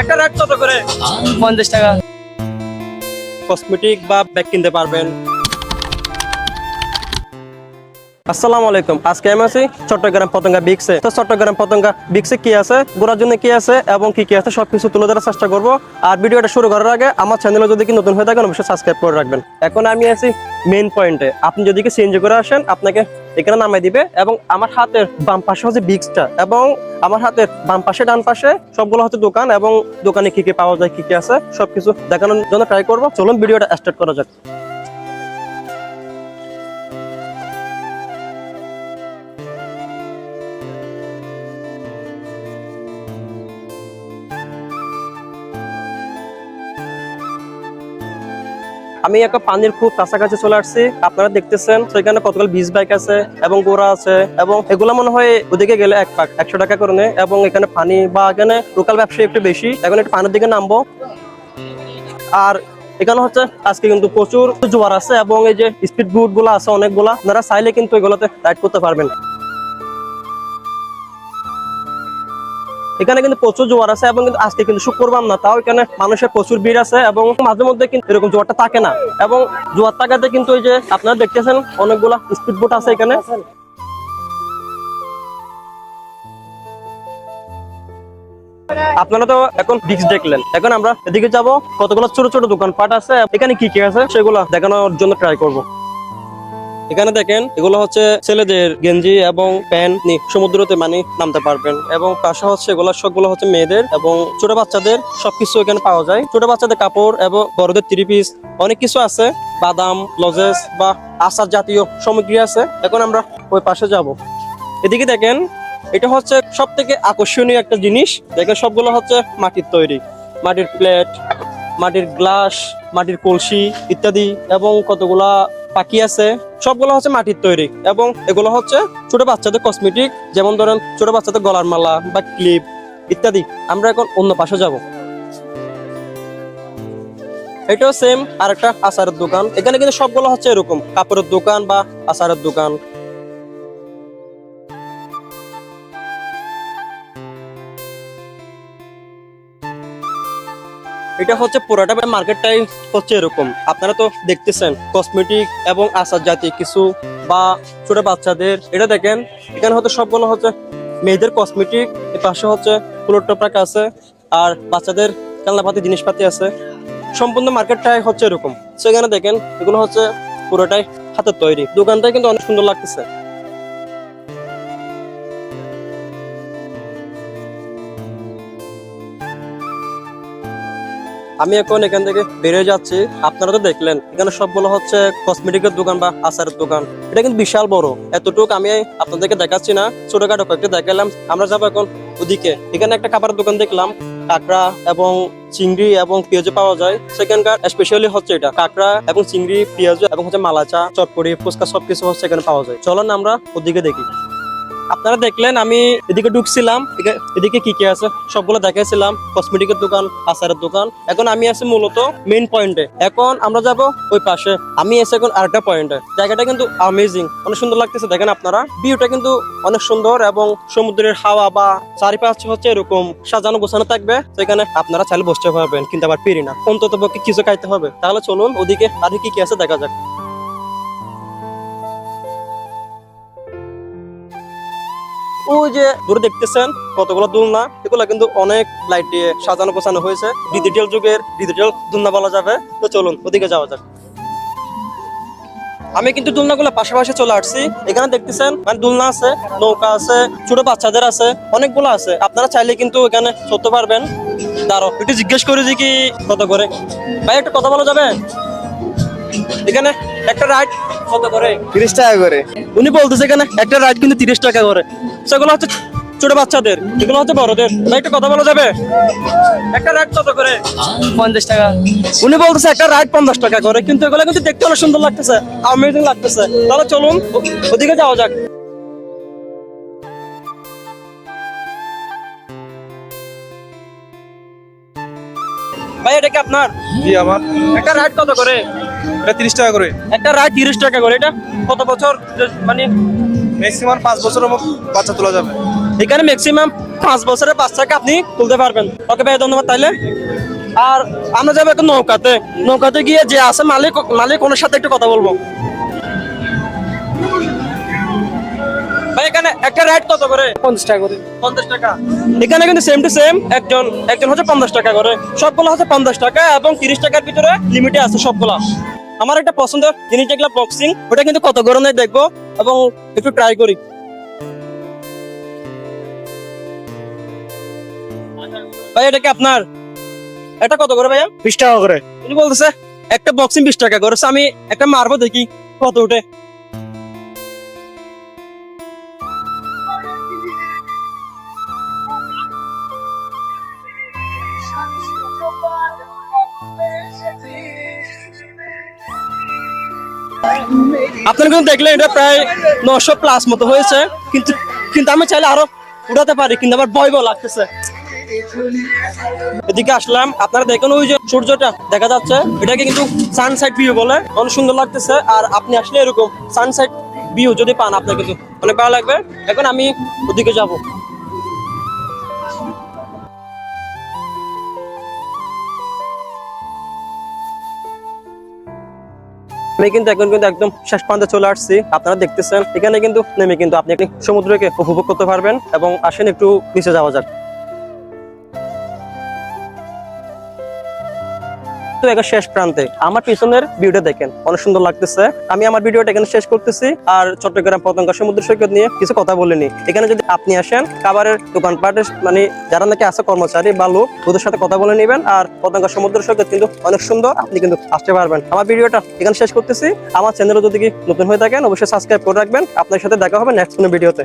একটা রেট কত করে? পঞ্চাশ টাকা। কসমেটিক বা ব্যাগ কিনতে পারবেন। আসসালামু আলাইকুম আজকে আমি আছি চট্টগ্রাম পতঙ্গা বিক্সে তো চট্টগ্রাম পতঙ্গা বিক্সে কি আছে ঘোরার জন্য কি আছে এবং কি কি আছে সবকিছু তুলে ধরার চেষ্টা করব। আর ভিডিওটা শুরু করার আগে আমার চ্যানেলে যদি কি নতুন হয়ে থাকেন অবশ্যই সাবস্ক্রাইব করে রাখবেন। এখন আমি আছি মেইন পয়েন্টে আপনি যদি কি সিএনজি করে আসেন আপনাকে এখানে নামাই দিবে এবং আমার হাতের বাম পাশে হচ্ছে বিক্সটা এবং আমার হাতের বাম পাশে, ডান পাশে সবগুলো হচ্ছে দোকান এবং দোকানে কি কি পাওয়া যায়, কি কি আছে, সবকিছু দেখানোর জন্য ট্রাই করব। চলুন ভিডিওটা স্টার্ট করা যাক। আমি একটা পানির খুব কাছাকাছি চলে আসছি। আপনারা দেখতেছেন, সেখানে কতগুলো বিচ বাইক আছে এবং গোড়া আছে এবং এগুলো মনে হয় ওদিকে গেলে এক পাক, একশো টাকা করে এবং এখানে পানি বা এখানে লোকাল ব্যবসায়ী একটু বেশি। এখন একটু পানির দিকে নামবো। আর এখানে হচ্ছে আজকে কিন্তু প্রচুর জোয়ার আছে এবং এই যে স্পিড বুটগুলো আছে অনেকগুলা, আপনারা চাইলে কিন্তু এগুলোতে রাইড করতে পারবেন। এখানে কিন্তু প্রচুর জোয়ার আছে এবং কিন্তু আজকে কিন্তু শুক্রবার না, তাও এখানে মানুষের প্রচুর ভিড় আছে এবং মাঝে মধ্যে কিন্তু এরকম জোয়ারটা থাকে না। এবং জোয়ার থাকাতে কিন্তু ওই যে আপনারা দেখতেছেন অনেকগুলা স্পিড বোট আছে এখানে। আপনারা তো এখন ডিক্স দেখলেন। এখন আমরা এদিকে যাব। কতগুলো ছোট ছোট দোকানপাট আছে। এখানে কি কি আছে সেগুলো দেখানোর জন্য ট্রাই করব। এখানে দেখেন, এগুলো হচ্ছে ছেলেদের গেঞ্জি এবং প্যান্ট সমুদ্রতে মানে নামতে পারবেন। এবং পাশে হচ্ছে এগুলো, সবগুলো হচ্ছে মেয়েদের এবং ছোট বাচ্চাদের সবকিছু এখানে পাওয়া যায়। ছোট বাচ্চাদের কাপড় এবং বড়দের থ্রি পিস অনেক কিছু আছে। বাদাম, লজেস বা আচার জাতীয় সামগ্রী আছে। এখন আমরা ওই পাশে যাব। এদিকে দেখেন, এটা হচ্ছে সব থেকে আকর্ষণীয় একটা জিনিস। দেখেন, সবগুলো হচ্ছে মাটির তৈরি। মাটির প্লেট, মাটির গ্লাস, মাটির কলসি ইত্যাদি এবং কতগুলা পাখি আছে। সবগুলো হচ্ছে মাটির তৈরি এবং এগুলো হচ্ছে ছোট বাচ্চাদের কসমেটিক যেমন ধরেন ছোট বাচ্চাদের গলার মালা বা ক্লিপ ইত্যাদি। আমরা এখন অন্য পাশে যাব। এটাও সেম আর একটা আচারের দোকান। এখানে কিন্তু সবগুলো হচ্ছে এরকম, কাপড়ের দোকান বা আচারের দোকান। এটা হচ্ছে পুরোটা মার্কেটটাই হচ্ছে এরকম। আপনারা তো দেখতেছেন কসমেটিক এবং আচার জাতীয় কিছু বা ছোট বাচ্চাদের। এটা দেখেন, এখানে হচ্ছে সবগুলো হচ্ছে মেয়েদের কসমেটিক এর পাশে হচ্ছে ফুলোর টোপরাক আছে, আর বাচ্চাদের খেলনাপাতি জিনিসপাতি আছে। সম্পূর্ণ মার্কেটটাই হচ্ছে এরকম। সেখানে দেখেন, এগুলো হচ্ছে পুরোটাই হাতের তৈরি। দোকানটাই কিন্তু অনেক সুন্দর লাগতেছে। আমি এখন এখান থেকে বেরিয়ে যাচ্ছি। আপনারা তো দেখলেন, এখানে সব সবগুলো হচ্ছে কসমেটিকের দোকান বা আচারের দোকান। এটা কিন্তু বিশাল বড়। এতটুকু আমি আপনাদেরকে দেখাচ্ছি না, ছোটখাটো কয়েকটা দেখালাম। আমরা যাব এখন ওদিকে। এখানে একটা খাবারের দোকান দেখলাম, কাঁকড়া এবং চিংড়ি এবং পেঁয়াজ পাওয়া যায়। সেখানকার স্পেশালি হচ্ছে এটা, কাঁকড়া এবং চিংড়ি পেঁয়াজ এবং হচ্ছে মালাচা চটপড়ি ফুচকা সবকিছু হচ্ছে এখানে পাওয়া যায়। চলুন আমরা ওদিকে দেখি। আপনারা দেখলেন, আমি এদিকে ঢুকছিলাম, এদিকে- কি কি আছে? সবগুলো দেখাইছিলাম কসমেটিকের দোকান, আচারের দোকান। এখন আমি আছি মূলত মেইন পয়েন্টে এখন আমরা যাব ওই পাশে। আমি এসে এখন আরেকটা পয়েন্টে জায়গাটা কিন্তু আমেজিং অনেক সুন্দর লাগতেছে। দেখেন আপনারা ভিউটা কিন্তু অনেক সুন্দর এবং সমুদ্রের হাওয়া বা চারিপাশে হচ্ছে এরকম সাজানো গোছানো থাকবে, সেখানে আপনারা চাইলে বসতে পারবেন, কিন্তু আবার পেরি না। অন্তত পক্ষে কিছু খাইতে হবে। তাহলে চলুন ওদিকে আর কি কি আছে দেখা যাক। যে দূরে দেখতেছেন, কতগুলো দোলনা, এগুলো কিন্তু অনেক লাইট দিয়ে সাজানো গোছানো হয়েছে। ডিজিটাল যুগের ডিজিটাল দোলনা বলা যাবে। তো চলুন, ওদিকে যাওয়া যাক। আমি কিন্তু দোলনাগুলো পাশাপাশি চলে আসছি। এখানে দেখতেছেন মানে দোলনা আছে, নৌকা আছে, ছোট বাচ্চাদের আছে, অনেকগুলো আছে। আপনারা চাইলে কিন্তু এখানে চলতে পারবেন। দাঁড়ো একটু জিজ্ঞেস করি যে কি কত করে। ভাই, একটা কথা বলা যাবে? এখানে একটা রাইড কত করে? তিরিশ টাকা করে। উনি বলতেছে এখানে একটা রাইড কিন্তু তিরিশ টাকা করে। সেগুলো হচ্ছে ছোট বাচ্চাদের এগুলো হচ্ছে বড়দের। ভাই একটা কথা বলা যাবে? একটা রাইড কত করে? পঞ্চাশ টাকা। উনি বলতেছে একটা রাইড পঞ্চাশ টাকা করে কিন্তু এগুলো কিন্তু দেখতে অনেক সুন্দর লাগতেছে আমেজিং লাগতেছে। তাহলে চলুন ওদিকে যাওয়া যাক। ভাই এটা কি আপনার? জি আমার। একটা রাইড কত করে? এটা তিরিশ টাকা করে। একটা রায় তিরিশ টাকা করে এটা কত বছর? মানে ম্যাক্সিমাম পাঁচ বছরের বাচ্চা তোলা যাবে। এখানে ম্যাক্সিমাম পাঁচ বছরের বাচ্চাকে আপনি তুলতে পারবেন। ওকে ভাই ধন্যবাদ তাইলে। আর আমরা যাব একটা নৌকাতে। নৌকাতে গিয়ে যে আছে মালিক মালিক ওনার সাথে একটু কথা বলব। ভাই এখানে একটা রাইড কত করে? পঞ্চাশ টাকা করে। পঞ্চাশ টাকা। এখানে কিন্তু সেম টু সেম একজন একজন হচ্ছে পঞ্চাশ টাকা করে। সবগুলো হচ্ছে পঞ্চাশ টাকা এবং তিরিশ টাকার ভিতরে লিমিটে আছে সবগুলা। আমার একটা পছন্দের জিনিস যেগুলো বক্সিং ওটা কিন্তু কত গরমে দেখব এবং একটু ট্রাই করি। ভাই এটা কি আপনার? এটা কত করে ভাইয়া? বিশ টাকা করে। উনি বলতেছে একটা বক্সিং বিশ টাকা করে। So আমি একটা মারবো দেখি কত উঠে। আপনারা কিন্তু দেখলেন এটা প্রায় নশো প্লাস মতো হয়েছে। কিন্তু কিন্তু আমি চাইলে আরও উঠাতে পারি, কিন্তু আমার ভয় ভয় লাগতেছে। এদিকে আসলাম, আপনারা দেখেন ওই যে সূর্যটা দেখা যাচ্ছে। এটাকে কিন্তু সানসাইড ভিউ বলে, অনেক সুন্দর লাগতেছে। আর আপনি আসলে এরকম সানসাইড ভিউ যদি পান আপনার কিন্তু অনেক ভালো লাগবে। এখন আমি ওদিকে যাব। আমি কিন্তু এখন কিন্তু একদম শেষ প্রান্তে চলে আসছি। আপনারা দেখতেছেন, এখানে কিন্তু নেমে কিন্তু আপনি একটি সমুদ্রকে উপভোগ করতে পারবেন এবং আসেন একটু নিচে যাওয়া যাক। তো এখন শেষ প্রান্তে। আমার পিছনের ভিডিওটা দেখেন, অনেক সুন্দর লাগতেছে। আমি আমার ভিডিওটা এখানে শেষ করতেছি, আর চট্টগ্রাম পতঙ্গা সমুদ্র সৈকত নিয়ে কিছু কথা বলিনি এখানে যদি আপনি আসেন, খাবারের দোকানপাটের মানে যারা নাকি আছে কর্মচারী বা লোক, ওদের সাথে কথা বলে নেবেন, আর পতঙ্গা সমুদ্র সৈকত কিন্তু অনেক সুন্দর, আপনি কিন্তু আসতে পারবেন। আমার ভিডিওটা এখানে শেষ করতেছি। আমার চ্যানেলে যদি নতুন হয়ে থাকেন, অবশ্যই সাবস্ক্রাইব করে রাখবেন। আপনার সাথে দেখা হবে নেক্সট কোনো ভিডিওতে।